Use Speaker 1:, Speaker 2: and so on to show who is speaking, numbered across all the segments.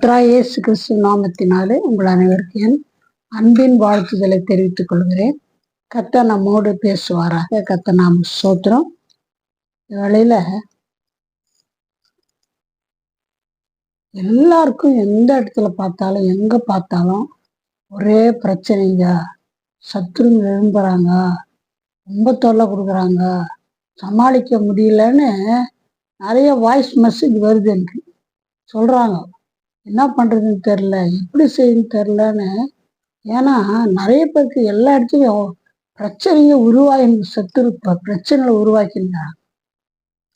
Speaker 1: கத்ரா இயேசு கிறிஸ்து நாமத்தினாலே உங்கள் அனைவருக்கும் என் அன்பின் வாழ்த்துதலை தெரிவித்துக் கொள்கிறேன். கத்த நம்மோடு பேசுவாராக. கத்த நாம் சோத்திரம் வேளையில எல்லாருக்கும் எந்த இடத்துல பார்த்தாலும் எங்க பார்த்தாலும் ஒரே பிரச்சனைங்க. சத்துருங்க எழும்புறாங்க ரொம்ப தொல்லை கொடுக்குறாங்க. சமாளிக்க முடியலன்னு நிறைய வாய்ஸ் மெசேஜ் வருது எனக்கு. சொல்றாங்க. என்ன பண்றதுன்னு தெரில எப்படி செய்யணும்னு தெரிலன்னு ஏன்னா நிறைய பேருக்கு எல்லா இடத்துலையும் பிரச்சனையை உருவாகி சத்துரு பிரச்சனைகளை உருவாக்கினாங்க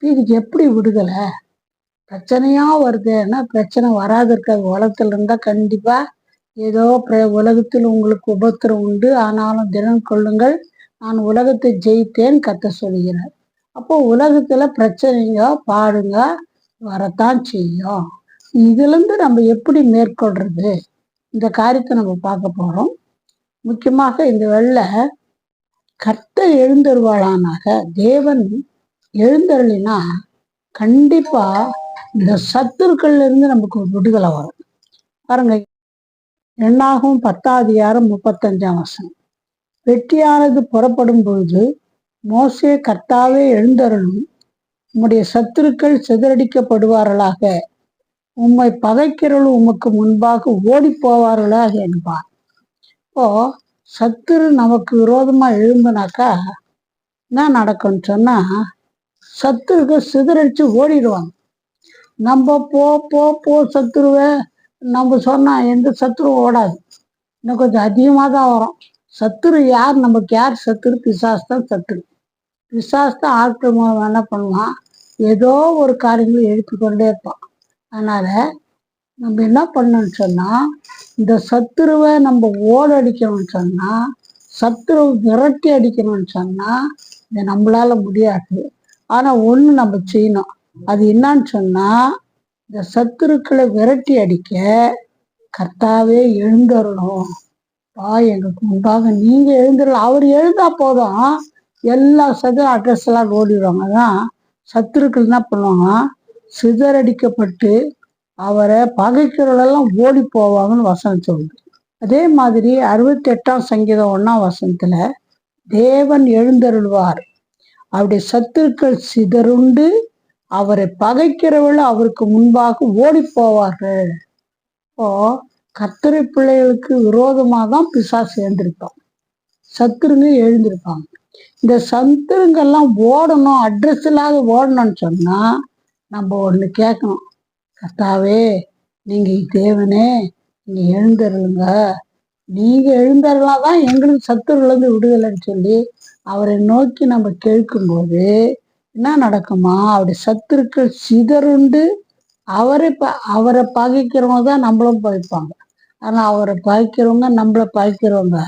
Speaker 1: இதுக்கு எப்படி விடுதலை? பிரச்சனையா வருதுன்னா பிரச்சனை வராது இருக்காது உலகத்துல இருந்தா கண்டிப்பா ஏதோ பிர- உலகத்தில் உங்களுக்கு உபத்திரம் உண்டு. ஆனாலும் தினம் கொள்ளுங்கள் நான் உலகத்தை ஜெயித்தேன் கத்த சொல்கிறேன் அப்போ உலகத்துல பிரச்சனைங்க பாடுங்க வரத்தான் செய்யும். இதுல இருந்து நம்ம எப்படி மேற்கொள்றது? இந்த காரியத்தை நம்ம பார்க்க போறோம். முக்கியமாக இந்த வெள்ள கர்த்தர் எழுந்தருவாளானாக தேவன் எழுந்தருளினா கண்டிப்பா இந்த சத்துருக்கள்ல இருந்து நமக்கு விடுதலை வரும். பாருங்க எண்ணாகும் பத்தாதிகாரம் முப்பத்தஞ்சாம் வசனம். வெட்டியானது புறப்படும் பொழுது மோசே கர்த்தாவே எழுந்தருளும். உம்முடைய சத்துருக்கள் சிதறடிக்கப்படுவார்களாக. உம்மை பகைக்கிறவர்கள் உமக்கு முன்பாக ஓடி போவார்களா என்பார். இப்போ சத்துரு நமக்கு விரோதமா எழும்புனாக்கா என்ன நடக்கும்னு சொன்னா சத்துருக்கு சிதறடிச்சு ஓடிடுவாங்க. நம்ம போ போ போ சத்துருவை நம்ம சொன்னா எந்த சத்துருவும் ஓடாது. இன்னும் கொஞ்சம் அதிகமாக தான் வரும். சத்துரு யார்? நமக்கு யார் சத்துரு? பிசாஸ் தான் சத்துரு. பிசாஸ் தான் ஆட்கள் மூலம் என்ன பண்ணுவான்? ஏதோ ஒரு காரியங்களை எழுப்பி கொண்டே இருப்பான். அதனால நம்ம என்ன பண்ணணும்னு சொன்னால் இந்த சத்துருவை நம்ம ஓடடிக்கணும்னு சொன்னால் சத்துருவை விரட்டி அடிக்கணும்னு சொன்னால் இது நம்மளால் முடியாது. ஆனால் ஒன்று நம்ம செய்யணும். அது என்னன்னு சொன்னால் இந்த சத்துருக்களை விரட்டி அடிக்க கர்த்தாவே எழுந்தரணும் பா எங்களுக்கு முன்பாக நீங்கள் எழுந்துடலாம் அவர் எழுந்தா போதும். எல்லா சதுர அட்ரஸ் எல்லாம் ஓடிடுவாங்க தான் சத்துருக்கள் என்ன பண்ணுவாங்க. சிதறடிக்கப்பட்டு அவரை பகைக்கிறவளெல்லாம் ஓடி போவாங்கன்னு வசனம் சொல்லுது. அதே மாதிரி அறுபத்தி எட்டாம் சங்கீதம் ஒன்றாம் வசனத்தில் தேவன் எழுந்தருள்வார். அவருடைய சத்துருக்கள் சிதறுண்டு அவரை பகைக்கிறவர்கள் அவருக்கு முன்பாக ஓடி போவார்கள். இப்போ கத்தரை பிள்ளைகளுக்கு விரோதமாக தான் பிசா சேர்ந்திருப்பான் சத்துருங்க எழுந்திருப்பாங்க. இந்த சத்துருங்கெல்லாம் ஓடணும் அட்ரஸ் இல்லாத ஓடணும்னு சொன்னால் நம்ம ஒன்று கேட்கணும் கர்த்தாவே நீங்கள் தேவனே நீங்கள் எழுந்தருளுங்க. நீங்க எழுந்தருளாதான் எங்களுக்கு சத்துருலேருந்து விடுதலைன்னு சொல்லி அவரை நோக்கி நம்ம கேட்கும்போது என்ன நடக்குமா? அவருடைய சத்துருக்கள் சிதறுண்டு அவரை ப அவரை பகைக்கிறவங்க தான் நம்மளும் பகைப்பாங்க ஆனால் அவரை பகைக்கிறவங்க நம்மளை பகைக்கிறவங்க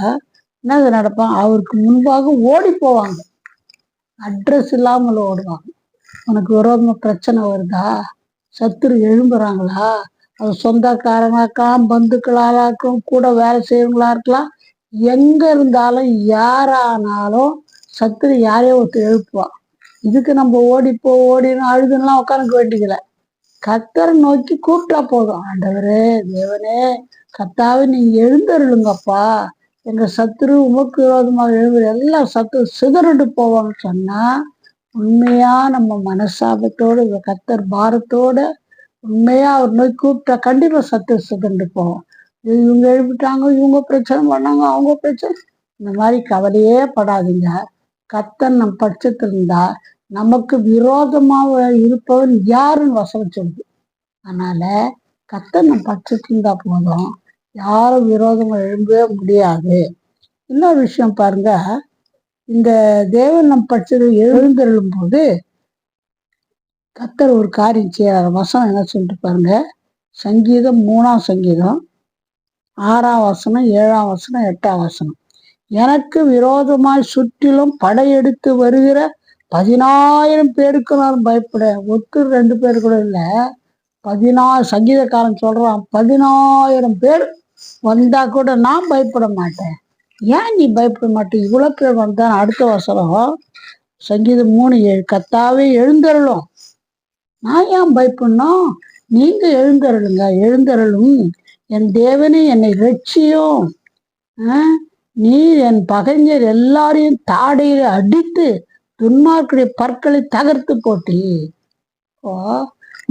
Speaker 1: என்ன நடப்பாங்க அவருக்கு முன்பாக ஓடி போவாங்க. அட்ரஸ் இல்லாமல் ஓடுவாங்க. உனக்கு விரோதமாக பிரச்சனை வருதா? சத்துரு எழும்புறாங்களா? அது சொந்தக்காரங்களாக்கலாம் பந்துக்களாக கூட வேலை செய்யறவங்களா இருக்கலாம் எங்க இருந்தாலும் யாரானாலும் சத்துரு யாரையோ ஒருத்தர் எழுப்புவான். இதுக்கு நம்ம ஓடிப்போ ஓடினு அழுதுலாம் உட்காந்துக்க வேண்டியதில்லை. கத்தரை நோக்கி கூப்பிட்டா போதும். ஆண்டவரே தேவனே கத்தாவே நீங்க எழுந்தருளுங்கப்பா. எங்க சத்துரு உமக்கு விரோதமாக எழுதுற எல்லா சத்துரு சிதறிட்டு போவாங்கன்னு சொன்னா உண்மையா நம்ம மனசாபத்தோட கத்தர் பாரத்தோட உண்மையா அவர் நோய் கூப்பிட்டா கண்டிப்பா சத்து சுகண்டு போவோம் இவங்க எழுப்பிட்டாங்க இவங்க பிரச்சனை பண்ணாங்க அவங்க பிரச்சனை. இந்த மாதிரி கவலையே படாதீங்க. கத்தன் நம் பட்சத்தில் இருந்தா நமக்கு விரோதமாக இருப்பவன் யாருன்னு வசனம் சொல்லுது. அதனால கத்தன் நம் பட்சத்தில் இருந்தா போதும். யாரும் விரோதம் எழும்பவே முடியாது. இன்னொரு விஷயம் பாருங்க. இந்த தேவன் நம் பட்சத்தில் எழுந்தருளும் போது கத்தர் ஒரு காரியம் செய்யறாரு வசனம் என்ன சொல்லிட்டு பாருங்க. சங்கீதம் மூணாம் சங்கீதம் ஆறாம் வசனம் ஏழாம் வசனம் எட்டாம் வசனம். எனக்கு விரோதமாய் சுற்றிலும் படையெடுத்து வருகிற பதினாயிரம் பேருக்கு நான் பயப்பட ஒத்து ரெண்டு பேர் கூட இல்லை. பதினா சங்கீதக்காரன் சொல்றான் பதினாயிரம் பேர் வந்தா கூட நான் பயப்பட மாட்டேன். ஏன் நீ பயப்பட மாட்டே? இவ்வளவு பேர் அடுத்த வசனம் சங்கீதம் மூணு ஏழு. கத்தாவே எழுந்தருளும். நான் ஏன் பயப்படணும் நீங்க எழுந்தருளுங்க. எழுந்தருளும். என் தேவனே என்னை ரட்சியும். நீ என் பகைஞர் எல்லாரையும் தாடையில அடித்து துன்மார்க்குடைய பற்களை தகர்த்து போட்டி. ஓ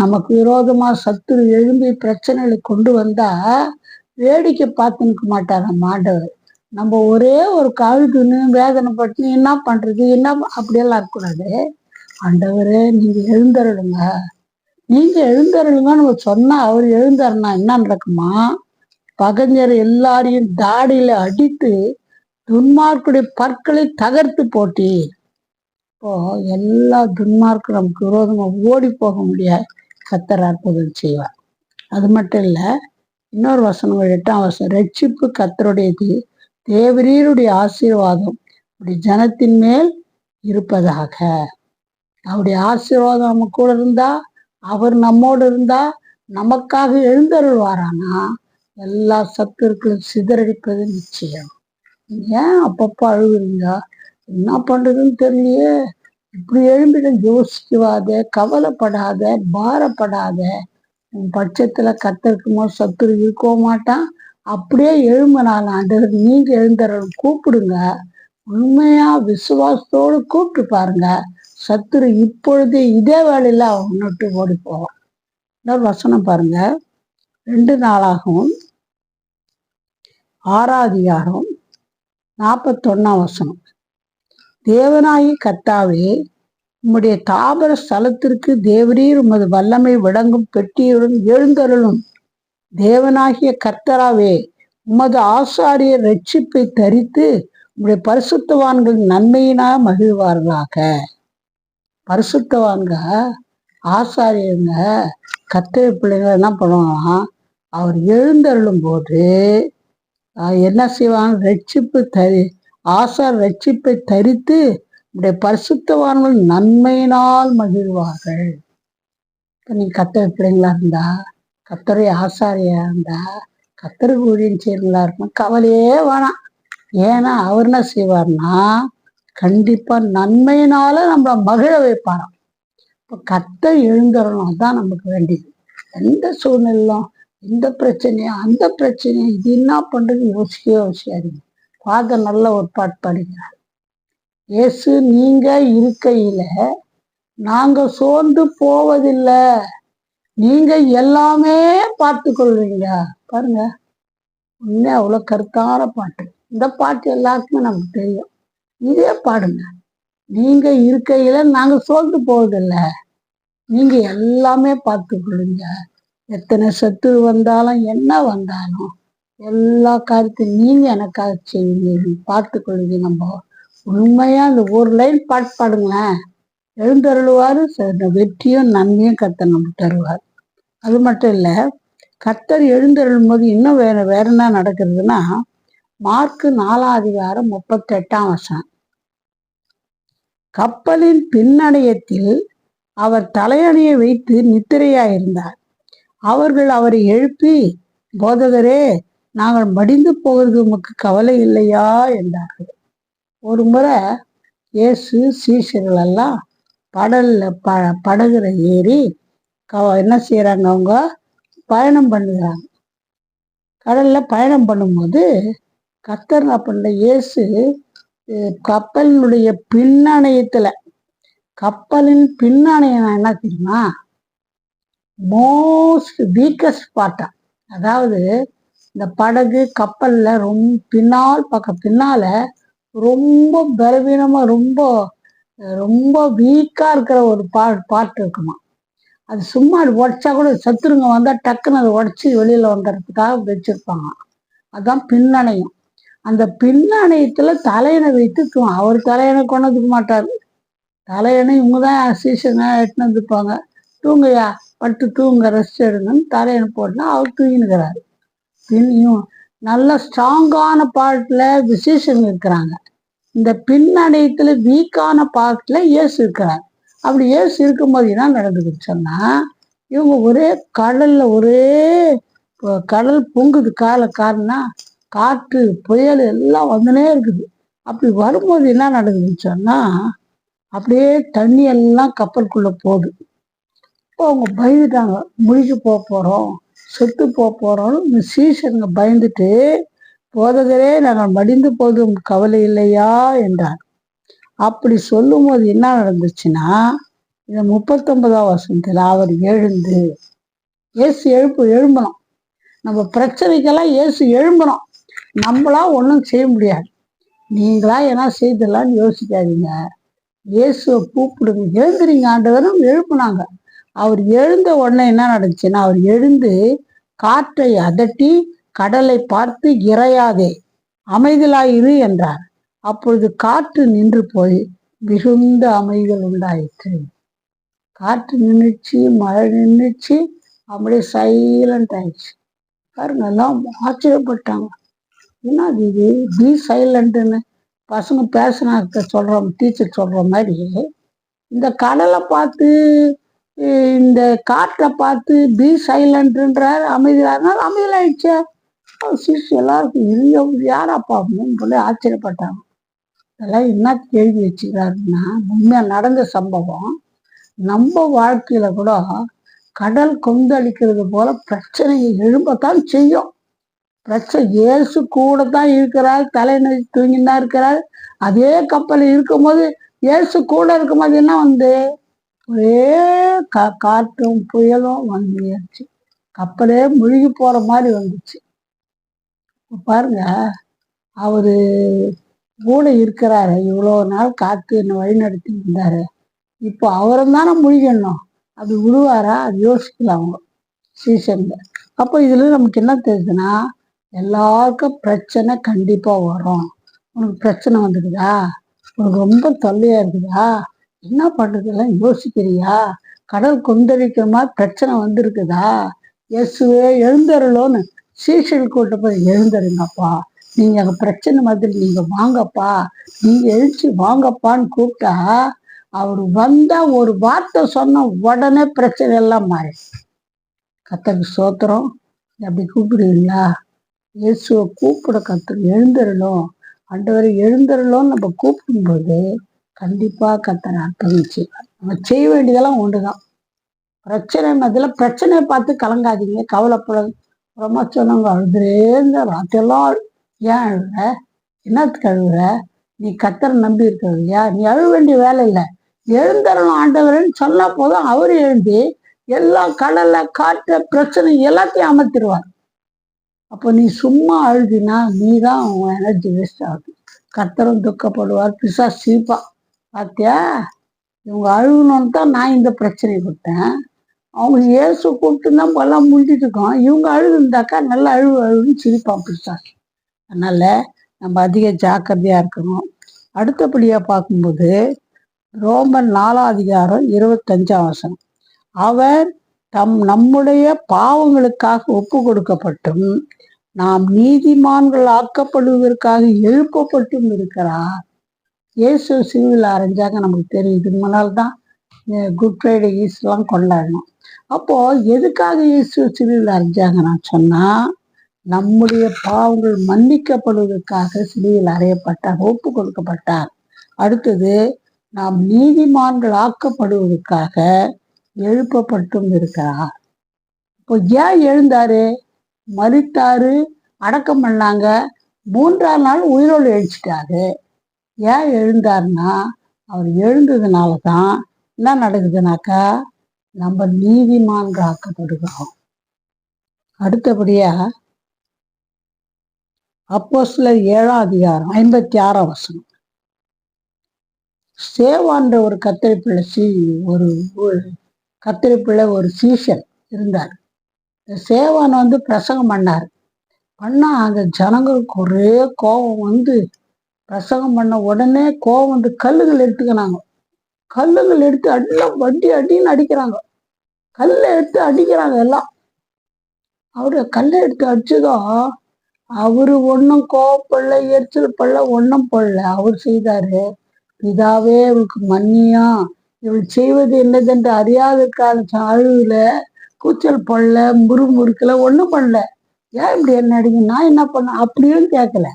Speaker 1: நமக்கு விரோதமா சத்துரு எழும்பி பிரச்சனைகளை கொண்டு வந்தா வேடிக்கை பார்த்து நிற்க மாட்டார் ஆண்டவர் நம்ம ஒரே ஒரு கழுதுன்னு வேதனைப்பட்டு என்ன பண்றது? என்ன அப்படியெல்லாம் இருக்கக்கூடாது. ஆண்டவரே நீங்க எழுந்தருளுங்க. நீங்க எழுந்தருளுங்க. நம்ம சொன்னா அவர் எழுந்தாருன்னா என்ன நடக்குமா? பகஞ்சர் எல்லாரையும் தாடியில அடித்து துன்மார்க்குடைய பற்களை தகர்த்து போட்டி. இப்போ எல்லா துன்மார்க்கும் நமக்கு விரோதமாக ஓடி போக முடியாது. கத்தர் அற்புதம் செய்வார். அது மட்டும் இல்லை இன்னொரு வசனம் எட்டாம் வசனம் ரட்சிப்பு கத்தருடையது. தேவரீருடைய ஆசீர்வாதம் அப்படி ஜனத்தின் மேல் இருப்பதாக. அவருடைய ஆசீர்வாதம் நம்ம கூட இருந்தா அவர் நம்மோடு இருந்தா நமக்காக எழுந்தருள்வாரானா? எல்லா சத்துருக்களும் சிதறடிப்பது நிச்சயம். ஏன் அப்பப்போ அழுகுறீங்க? என்ன பண்றதுன்னு தெரியலையே. இப்படி எழும்பிடும் யோசிக்குவாத கவலைப்படாத பாரப்படாத. உன் பட்சத்துல கத்திருக்குமோ சத்துரு இருக்கோ மாட்டான் அப்படியே எழும்பினால் ஆண்டவர் நீங்க எழுந்தரணும் கூப்பிடுங்க. உண்மையா விசுவாசத்தோடு கூப்பிட்டு பாருங்க. சத்துரு இப்பொழுது இதே வேலையில அவன் விட்டு ஓடி போவான் இன்னொரு வசனம் பாருங்க. ரெண்டு நாளாகவும் ஆறாதிகாரம் நாற்பத்தொன்னாம் வசனம். தேவனாயி கத்தாவே உம்முடைய தாபர ஸ்தலத்திற்கு தேவரீர் உமது வல்லமை விளங்கும் பெட்டியுடன் எழுந்தருளும். தேவனாகிய கர்த்தராவே உமது ஆசாரிய ரட்சிப்பை தரித்து உம்முடைய பரிசுத்தவான்கள் நன்மையினா மகிழ்வார்களாக. பரிசுத்தவான்க ஆசாரியங்க கத்திர பிள்ளைங்க என்ன பண்ணுவாங்களாம் அவர் எழுந்தருளும் போது என்ன செய்வாங்க? ரட்சிப்பு தரி ஆசார் ரட்சிப்பை தரித்து உடைய பரிசுத்தவான்கள் நன்மையினால் மகிழ்வார்கள். இப்போ நீ கத்திர பிள்ளைங்களா இருந்தா கத்தரை ஆசாரியா இருந்தா கத்தருக்கு ஊழியம் செய்யறங்களா இருக்கும் கவலையே வேணாம். ஏன்னா அவர் என்ன செய்வார்னா கண்டிப்பா நன்மையினால நம்மள மகிழ வைப்பாராம். இப்போ கத்தர் எழுந்துடணும் அதான் நமக்கு வேண்டியது. எந்த சூழ்நிலும் இந்த பிரச்சனையா அந்த பிரச்சனையா இது என்ன பண்றது யோசிக்கவே யோசிக்காதீங்க. ஃபாதர் நல்ல ஒரு பாட்டு பாடுகிறார். இயேசு நீங்க இருக்கையில நாங்க சோர்ந்து போவதில்லை. நீங்க எல்லாமே பார்த்து கொள்வீங்க பாருங்க. உண்மை அவ்வளவு கருத்தான பாட்டு. இந்த பாட்டு எல்லாருக்குமே நமக்கு தெரியும். இதே பாடுங்க. நீங்க இருக்கையில நாங்க சோர்ந்து போவதில்லை நீங்க எல்லாமே பார்த்து கொள்ளுங்க எத்தனை சத்துரு வந்தாலும் என்ன வந்தாலும் எல்லா காரியத்தையும் நீங்க எனக்காக செய்வீங்க. பார்த்து கொள்ளுங்க நம்ம. உண்மையா அந்த ஒரு லைன் பாட்டு பாடுங்களேன். எழுந்தருளுவார் ச- வெற்றியும் நன்மையும் கர்த்தர் நமக்கு தருவார். அது மட்டும் இல்லை கர்த்தர் எழுந்தருளும் போது இன்னும் வேற வேற என்ன நடக்கிறதுனா மார்க்கு நாலாம் அதிகாரம் முப்பத்தி எட்டாம் வருஷம் கப்பலின் பின்னணையத்தில் அவர் தலையணையை வைத்து நித்திரையாயிருந்தார். அவர்கள் அவரை எழுப்பி போதகரே நாங்கள் மடிந்து போகிறது உமக்கு கவலை இல்லையா? என்றார்கள். ஒரு முறை இயேசு சீஷர்கள் எல்லாம் படல்ல ப படகுல ஏறி க- என்ன செய்யறாங்க அவங்க? பயணம் பண்ணுகிறாங்க கடல்ல பயணம் பண்ணும்போது கத்தர் அப்படின்ற இயேசு கப்பலினுடைய பின்னணையத்துல கப்பலின் பின்னணையம் என்ன தெரியுமா? மோஸ்ட் வீக்கஸ்ட் பார்ட்டா அதாவது இந்த படகு கப்பல்ல ரொம்ப பின்னால் பக்கம் பின்னால ரொம்ப பலவீனமா ரொம்ப ரொம்ப வீக்கா இருக்கிற ஒரு பா பார்ட் இருக்குமா? அது சும்மா அது உடைச்சா கூட சத்துருங்க வந்தால் டக்குன்னு அதை உடச்சி வெளியில் வந்துடுறதுக்காக வச்சிருப்பாங்க. அதுதான் பின்னணையம். அந்த பின்னணையத்தில் தலையணை வைத்து அவர் தலையணை கொண்டதுக்கு மாட்டார். தலையணை இவங்க தான் சீசனை எட்டுன்னு வந்துருப்பாங்க. தூங்கையா பட்டு தூங்க ரெஸ்ட் எடுங்கன்னு தலையணை போட்டுனா அவர் தூங்கினுக்கிறாரு. பின்னையும் நல்ல ஸ்ட்ராங்கான பாட்டில் விசேஷம் இருக்கிறாங்க. இந்த பின்னடையத்துல வீக்கான பார்ட்ல இயேசு இருக்கிறார். அப்படி இயேசு இருக்கும்போது என்ன நடக்குதுன்னு சொன்னா இவங்க ஒரே கடல்ல ஒரே கடல் பொங்குது கால காரணம் காற்று புயல் எல்லாம் வந்துனே இருக்குது. அப்படி வரும்போது என்ன நடக்குதுன்னு சொன்னா அப்படியே தண்ணி எல்லாம் கப்பலுக்குள்ள போகுது. இப்போ அவங்க பயந்துட்டாங்க. முடிக்க போக போகிறோம் செத்து போக போகிறோம்னு இந்த சீசனுங்க பயந்துட்டு போதகரே நான் மடிந்து போதும் கவலை இல்லையா? என்றார். அப்படி சொல்லும்போது என்ன நடந்துச்சுன்னா இந்த முப்பத்தொன்பதாம் வருஷத்துல அவர் எழுந்து இயேசு எழுப்பு எழும்பணும். நம்ம பிரச்சனைக்கெல்லாம் ஏசு எழும்பணும். நம்மளா ஒன்றும் செய்ய முடியாது. நீங்களா என்ன செய்தலான்னு யோசிக்காதீங்க. இயேசுவை கூப்பிடுங்க. எழுந்துறீங்க ஆண்டவரும் எழுப்புனாங்க. அவர் எழுந்த உடனே என்ன நடந்துச்சுன்னா அவர் எழுந்து காற்றை அதட்டி கடலை பார்த்து இறையாதே அமைதலாயிரு என்றார். அப்பொழுது காற்று நின்று போய் மிகுந்த அமைதல் உண்டாயிற்று. காற்று நின்றுச்சு மழை நின்றுச்சு அப்படியே சைலண்ட் ஆயிடுச்சு. பாருங்க எல்லாம் ஆச்சரியப்பட்டாங்க. என்ன இது? பி சைலண்ட்டுன்னு பசங்க பேசினா சொல்கிறோம் டீச்சர் சொல்கிற மாதிரி இந்த கடலை பார்த்து இந்த காற்றை பார்த்து பி சைலண்ட்ன்றார் அமைதியானார். அமைதியாயிடுச்சு. சிஸ் எல்லாருக்கும் இது யாராப்பா அப்படின்னு சொல்லி ஆச்சரியப்பட்டாங்க. இதெல்லாம் என்ன கேள்வி வச்சுக்கிறாருன்னா உண்மையாக நடந்த சம்பவம் நம்ம வாழ்க்கையில கூட கடல் கொந்தளிக்கிறது போல பிரச்சனையை எழும்பத்தான் செய்யும். பிரச்சனை இயேசு கூட தான் இருக்கிறார் தலைநோய் தூங்கினா இருக்கிறார். அதே கப்பல் இருக்கும்போது இயேசு கூட இருக்கும்போது என்ன வந்து? ஒரே கா காற்றும் புயலும் வந்துச்சு கப்பலே முழுகி போகிற மாதிரி வந்துச்சு. பாருங்க அவரு கூட இருக்கிறாரு. இவ்வளோ நாள் காத்து என்னை வழி நடத்தி இருந்தாரு. இப்போ அவரும் தானே முழுகணும். அது விழுவாரா அது யோசிக்கலாம் அவங்க. சீசன்ல. அப்போ இதுல நமக்கு என்ன தெரியுதுன்னா எல்லாருக்கும் பிரச்சனை கண்டிப்பா வரும். உனக்கு பிரச்சனை வந்துடுதா? உனக்கு ரொம்ப தொல்லையா இருக்குதா? என்ன பண்றதெல்லாம் யோசிக்கிறியா? கடல் கொந்தளிக்கிற மாதிரி பிரச்சனை வந்திருக்குதா? இயேசுவே எழுந்தருளோன்னு சீசல் கூட்ட போய் எழுந்துருங்கப்பா. நீங்க அங்க பிரச்சனை மாதிரி நீங்க வாங்கப்பா. நீங்க எழுச்சி வாங்கப்பான்னு கூப்பிட்டா அவர் வந்தா ஒரு வார்த்தை சொன்ன உடனே பிரச்சனை எல்லாம் மாறி கத்தக்கு சோத்திரம். அப்படி கூப்பிடுவீங்களா? இயேசுவை கூப்பிட கத்து எழுந்துடணும் ஆண்டவரை எழுந்துடலோன்னு நம்ம கூப்பிடும்போது கண்டிப்பா கத்தனை அர்ப்பணம் செய்வார் நம்ம செய்ய வேண்டியதெல்லாம் ஒன்றுதான் பிரச்சனை மதில பிரச்சனையை பார்த்து கலங்காதீங்க. கவலைப்பட அப்புறமா சொன்னாங்க அழுதுறே இந்த அழு- ஏன் அழுகிற என்னத்துக்கு அழுகுற நீ கத்தரை நம்பி இருக்கிறியா நீ அழுக வேண்டிய வேலை இல்லை. எழுந்தரணும் ஆண்டவரேன்னு சொன்னால் போதும் அவர் எழுந்தி எல்லா கடலை காற்று பிரச்சனை எல்லாத்தையும் அமர்த்திடுவார். அப்போ நீ சும்மா அழுதினா நீ தான் உன் எனர்ஜி வேஸ்ட் ஆகுது. கத்தரும் துக்கப்படுவார். பிசா சிரிப்பா. பார்த்தியா இவங்க அழுகணும்னு தான் நான் இந்த பிரச்சனையை கொடுத்தேன். அவங்க இயேசு கூப்பிட்டு தான் எல்லாம் முடிஞ்சிட்டு இருக்கோம். இவங்க அழுதுருந்தாக்கா நல்லா அழுவு அழுவுன்னு சிரிப்பான் பிசா அதனால நம்ம அதிக ஜாக்கிரதையா இருக்கணும். அடுத்தபடியா பார்க்கும்போது ரோமன் நாலாம் அதிகாரம் இருபத்தஞ்சாம் வசனம். அவர் தம் நம்முடைய பாவங்களுக்காக ஒப்பு கொடுக்கப்பட்டும் நாம் நீதிமான்கள் ஆக்கப்படுவதற்காக எழுப்பப்பட்டும் இருக்கிறார். இயேசு சிலுவில் அரைஞ்சாங்க நமக்கு தெரியும். இதுக்கு முன்னால் தான் குட் ஃப்ரைடே ஈஸ்ட்லாம் கொண்டாடணும் அப்போ எதுக்காக இயேசு சிலுவில் அறிஞ்சாங்க நான் சொன்னா நம்முடைய பாவங்கள் மன்னிக்கப்படுவதற்காக சிலுவில் அறையப்பட்டார் ஒப்பு கொடுக்கப்பட்டார். அடுத்தது நாம் நீதிமான்கள் ஆக்கப்படுவதற்காக எழுப்பப்பட்டும் இருக்கிறார். இப்போ ஏன் எழுந்தாரு? மறித்தாரு அடக்கம் பண்ணாங்க மூன்றாம் நாள் உயிரோடு எழுச்சிட்டாரு. ஏன் எழுந்தாருன்னா அவர் எழுந்ததுனால தான் என்ன நடக்குதுனாக்கா நம்ம நீதிமான்கள் ஆக்கப்படுகிறோம் அடுத்தபடியா அப்போ ஏழாம் அதிகாரம் ஐம்பத்தி ஆறாம் வசனம். சேவான்ற ஒரு கத்திரி பிள்ளை சீ ஒரு கத்திரிப்பிள்ளை கத்திரி பிள்ளை ஒரு சீசன் இருந்தார். சேவான் வந்து பிரசங்கம் பண்ணார். பண்ணா அந்த ஜனங்களுக்கு ஒரே கோபம் வந்து பிரசங்கம் பண்ண உடனே கோபம் வந்து கல்லுகள் எடுத்துக்கினாங்க. கல்லுகள் எடுத்து எல்லாம் வட்டி அடின்னு அடிக்கிறாங்க. கல்லை எடுத்து அடிக்கிறாங்க எல்லாம். அவரு கல்லை எடுத்து அடிச்சதும் அவரு ஒன்றும் கோவப்படல எரிச்சல் படல ஒன்றும் படல. அவர் செய்தாரு பிதாவே இவளுக்கு மன்னியா? இவள் செய்வது என்னதென்று அறியாததுக்கான அழுவில் கூச்சல் படல முறுமுறுக்கல ஒன்றும் பண்ணல ஏன் இப்படி என்ன அடிங்க? நான் என்ன பண்ண அப்படியும் கேட்கல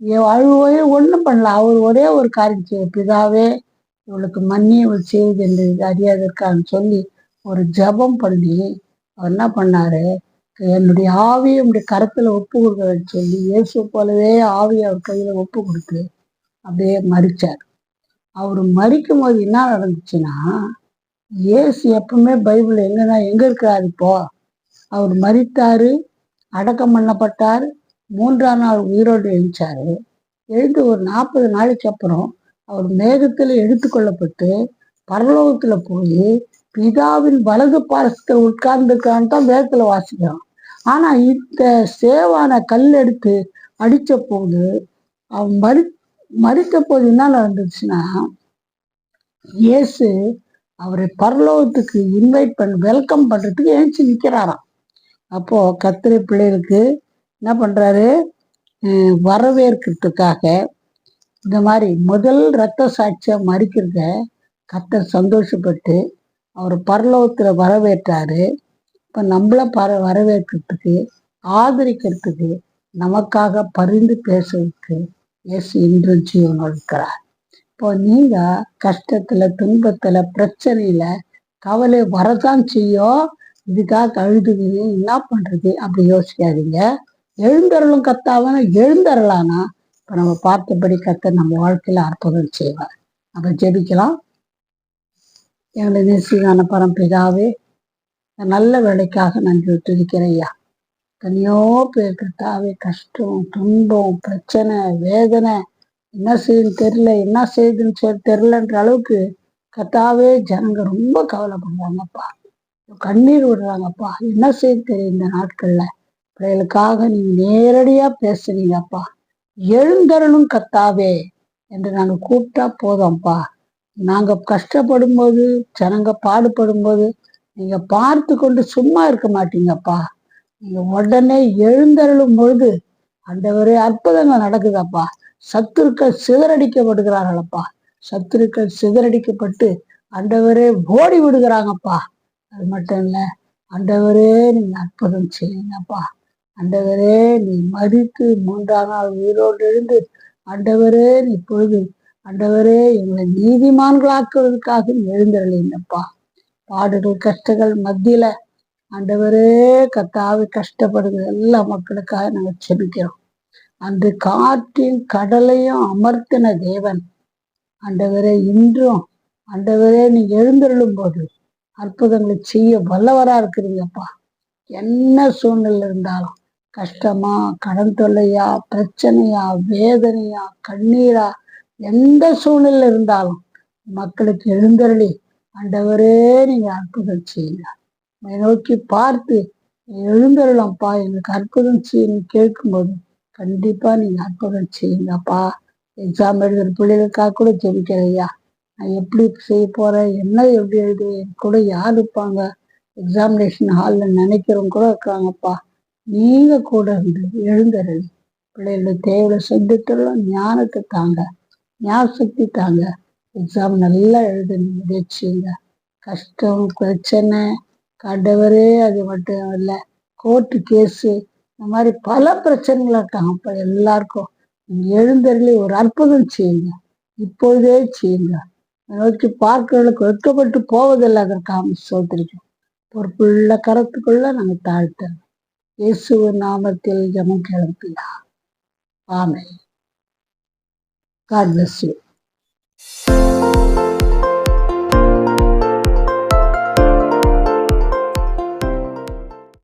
Speaker 1: என் அழுவையே ஒன்றும் பண்ணல அவர் ஒரே ஒரு காரியம் செய்ய பிதாவே இவளுக்கு மன்னி இவள் செய்வது என்று அறியாதற்கான்னு சொல்லி ஒரு ஜெபம் பண்ணி அவர் என்ன பண்ணாரு? என்னுடைய ஆவியை உடைய கரத்துல ஒப்பு கொடுக்க சொல்லி இயேசு போலவே ஆவியை அவர் கையில ஒப்பு கொடுத்து அப்படியே மறிச்சார் அவர் மறிக்கும் போது என்ன நடந்துச்சுன்னா இயேசு எப்பவுமே பைபிள் எங்கன்னா எங்க இருக்கிறார் இப்போ? அவர் மறித்தாரு அடக்கம் பண்ணப்பட்டார் மூன்றாம் நாள் உயிரோடு எழுந்தாரு. எழுந்து ஒரு நாற்பது நாளைக்கு அப்புறம் அவர் மேகத்தில் எடுத்துக்கொள்ளப்பட்டு பரலோகத்துல போய் பிதாவின் வலது பாரசத்தில் உட்கார்ந்துருக்கான்னு தான் வேதத்துல வாசிக்கிறோம் ஆனா இந்த சேவான கல் எடுத்து அடிச்ச போது அவன் மறி மறித்த போது என்ன நடந்துச்சுன்னா இயேசு அவரை பரலோகத்துக்கு இன்வைட் பண்ண வெல்கம் பண்றதுக்கு ஏஞ்சி நிக்கிறாராம். அப்போ கத்திரை பிள்ளைகளுக்கு என்ன பண்றாரு? வரவேற்கிறதுக்காக இந்த மாதிரி முதல் ரத்த சாட்சியை மறிக்கிறத கத்தர் சந்தோஷப்பட்டு அவர் பரலோகத்தில் வரவேற்றாரு. இப்போ நம்மள பர வரவேற்கிறதுக்கு ஆதரிக்கிறதுக்கு நமக்காக பரிந்து பேசுறதுக்கு எஸ் இன்று ஜீவன் இருக்கிறார் இப்போ நீங்கள் கஷ்டத்தில் துன்பத்தில் பிரச்சனையில் கவலை வரதான் செய்யும் இதுக்காக அழுதுவீங்க என்ன பண்ணுறது அப்படி யோசிக்காதீங்க. எழுந்தருளும் கத்தாவனா எழுந்தரலானா இப்ப நம்ம பார்த்தபடி கத்த நம்ம வாழ்க்கையில அற்புதம் செய்வார். அப்ப ஜெபிக்கலாம். எங்களை நேசிகான பரம்பிதாவே பிதாவே நல்ல வேலைக்காக நன்றி துதிக்கிறேன் ஐயா. தனியோ பேர் கத்தாவே கஷ்டம் துன்பம் பிரச்சனை வேதனை என்ன செய்யுன்னு தெரியல என்ன செய்யுதுன்னு சொல்லி தெரியலன்ற அளவுக்கு கத்தாவே ஜனங்க ரொம்ப கவலைப்படுறாங்கப்பா. கண்ணீர் விடுறாங்கப்பா. என்ன செய்ய தெரியும் இந்த நாட்கள்ல. பிள்ளைகளுக்காக நீங்க நேரடியா பேசுறீங்கப்பா. எழுந்தரணும் கத்தாவே என்று நாங்கள் கூப்பிட்டா போதும்ப்பா. நாங்கள் கஷ்டப்படும் போது ஜனங்க பாடுபடும் போது நீங்கள் பார்த்து கொண்டு சும்மா இருக்க மாட்டீங்கப்பா. நீங்கள் உடனே எழுந்தருளும் பொழுது அந்தவரே அற்புதங்கள் நடக்குதாப்பா. சத்துருக்கள் சிதறடிக்கப்படுகிறார்களப்பா. சத்துருக்கள் சிதறடிக்கப்பட்டு அண்டவரே ஓடி விடுகிறாங்கப்பா அது மட்டும் இல்லை அண்டவரே நீங்கள் அற்புதம் செய்யுங்கப்பா. அண்டவரே நீ மறித்து மூன்றாம் நாள் உயிரோடு எழுந்து அண்டவரே நீ பொழுது. அண்டவரே எங்களை நீதிமான்களாக்குவதற்காக எழுந்தருளீங்கப்பா பாடுகள் கஷ்டங்கள் மத்தியில. ஆண்டவரே கத்தாவி கஷ்டப்படுகிற எல்லா மக்களுக்காக நாங்கள் செபிக்கிறோம். அந்த காற்றின் கடலையும் அமர்த்தின தேவன். ஆண்டவரே இன்றும் ஆண்டவரே நீ எழுந்தருளும் போது அற்புதங்களை செய்ய வல்லவரா இருக்கிறீங்கப்பா. என்ன சூழ்நிலை இருந்தாலும் கஷ்டமா கடன் தொல்லையா பிரச்சனையா வேதனையா கண்ணீரா எந்த சூழ்நிலை இருந்தாலும் மக்களுக்கு எழுந்தருளி ஆண்டவரே நீங்க அற்புதம் செய்யுங்க. என்னை நோக்கி பார்த்து எழுந்தருளாம்ப்பா எங்களுக்கு அற்புதம் செய்யணும் கேட்கும்போது கண்டிப்பா நீங்க அற்புதம் செய்யுங்கப்பா. எக்ஸாம் எழுதுற பிள்ளைகளுக்காக கூட ஜெபிக்கிறையா நான் எப்படி செய்ய போறேன்? என்ன எப்படி எழுதுவேன்? கூட யார் இருப்பாங்க? எக்ஸாமினேஷன் ஹாலில் நினைக்கிறவங்க கூட இருக்காங்கப்பா. நீங்க கூட இருந்து எழுந்தருள். பிள்ளைகளுடைய தேவையை சந்தித்தரலாம் ஞானத்தை தாங்க ஞாபகத்தி தாங்க. எக்ஸாம் நல்லா எழுத முயற்சிங்க. கஷ்டம் பிரச்சனை கடவரே அது மட்டும் இல்லை. கோர்ட்டு கேஸு இந்த மாதிரி பல பிரச்சனைகள் இருக்காங்க. அப்போ எல்லாருக்கும் நீங்க எழுந்தருளி ஒரு அற்புதம் செய்யுங்க. இப்பொழுதே செய்யுங்க. நோக்கி பார்க்கிறவர்களுக்கு வெட்கப்பட்டு போவதில்லை அதற்காக சோதரிக்கும் பொறுப்புள்ள கரத்துக்குள்ள நாங்கள் தாழ்த்தோம் இயேசுவின் நாமத்தில் ஜமம் கிளம்பியா ஆமை God bless you.